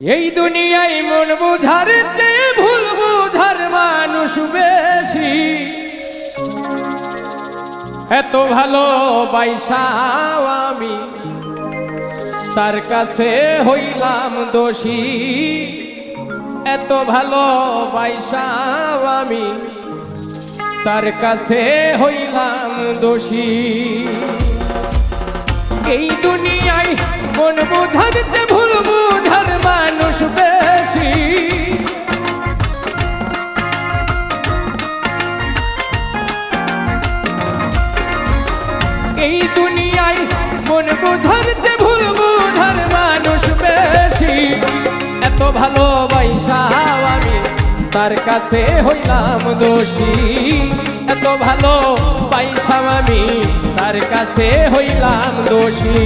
এই দুনিয়ায় মন বুঝার চেয়ে ভুল বুঝার মানুষ বেশি। এত ভালো বাইসাও আমি, তার কাছে হইলাম দোষী। এত ভালো বাইসাও আমি, তার কাছে হইলাম দোষী। এই দুনিয়ায় মন বোঝার যে ভুল এই দুনিয়ায় মন বোঝার যে ভুল বোঝার মানুষ বেশি। এত ভালোবাইসাও আমি তার কাছে হইলাম দোষী। এত ভালো পাইসাম আমি তার কাছে হইলাম দোষী।